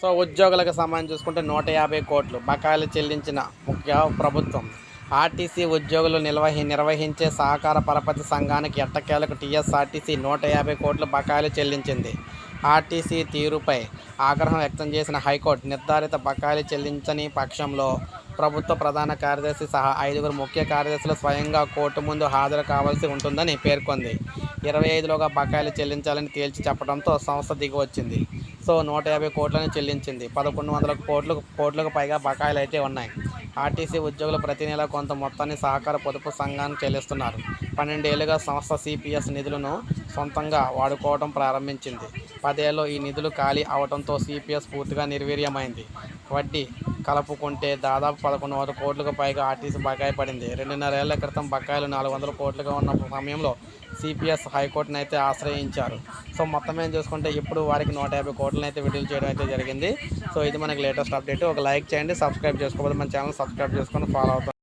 So ఉద్యోగులకు సంబంధించి చూసుకుంటే నూట యాభై కోట్లు బకాయిలు చెల్లించిన ముఖ్య ప్రభుత్వం. ఆర్టీసీ ఉద్యోగులు నిర్వహి నిర్వహించే సహకార పరపతి సంఘానికి ఎట్టకేలకు టీఎస్ఆర్టీసీ నూట యాభై కోట్లు బకాయిలు చెల్లించింది. ఆర్టీసీ తీరుపై ఆగ్రహం వ్యక్తం చేసిన హైకోర్టు నిర్ధారిత బకాయిలు చెల్లించని పక్షంలో ప్రభుత్వ ప్రధాన కార్యదర్శి సహా ఐదుగురు ముఖ్య కార్యదర్శులు స్వయంగా కోర్టు ముందు హాజరు కావాల్సి ఉంటుందని పేర్కొంది. ఇరవై ఐదులోగా బకాయిలు చెల్లించాలని తేల్చి చెప్పడంతో సంస్థ దిగి వచ్చింది. సో నూట యాభై కోట్లను చెల్లించింది. పదకొండు వందల కోట్లు కోట్లకు పైగా బకాయిలు అయితే ఉన్నాయి. ఆర్టీసీ ఉద్యోగులు ప్రతి నెల కొంత మొత్తాన్ని సహకార పొదుపు సంఘానికి చెల్లిస్తున్నారు. పన్నెండేళ్ళుగా సంస్థ సిపిఎస్ నిధులను సొంతంగా వాడుకోవడం ప్రారంభించింది. పదేళ్ళు ఈ నిధులు ఖాళీ అవడంతో సిపిఎస్ పూర్తిగా నిర్వీర్యమైంది. వడ్డీ కలుపుకుంటే దాదాపు పదకొండు వందల కోట్లకు పైగా ఆర్టీసీ బకాయి పడింది. రెండున్నర ఏళ్ళ క్రితం బకాయిలు నాలుగు వందల కోట్లుగా ఉన్న సమయంలో సిపిఎస్ హైకోర్టును అయితే ఆశ్రయించారు. సో మొత్తం ఏం చూసుకుంటే ఇప్పుడు వారికి నూట యాభై కోట్లను అయితే విడుదల చేయడం అయితే జరిగింది. సో ఇది మనకి లేటెస్ట్ అప్డేట్. ఒక లైక్ చేయండి సబ్స్క్రైబ్ చేసుకోకపోతే మన ఛానల్ సబ్స్క్రైబ్ చేసుకొని ఫాలో అవుతాం.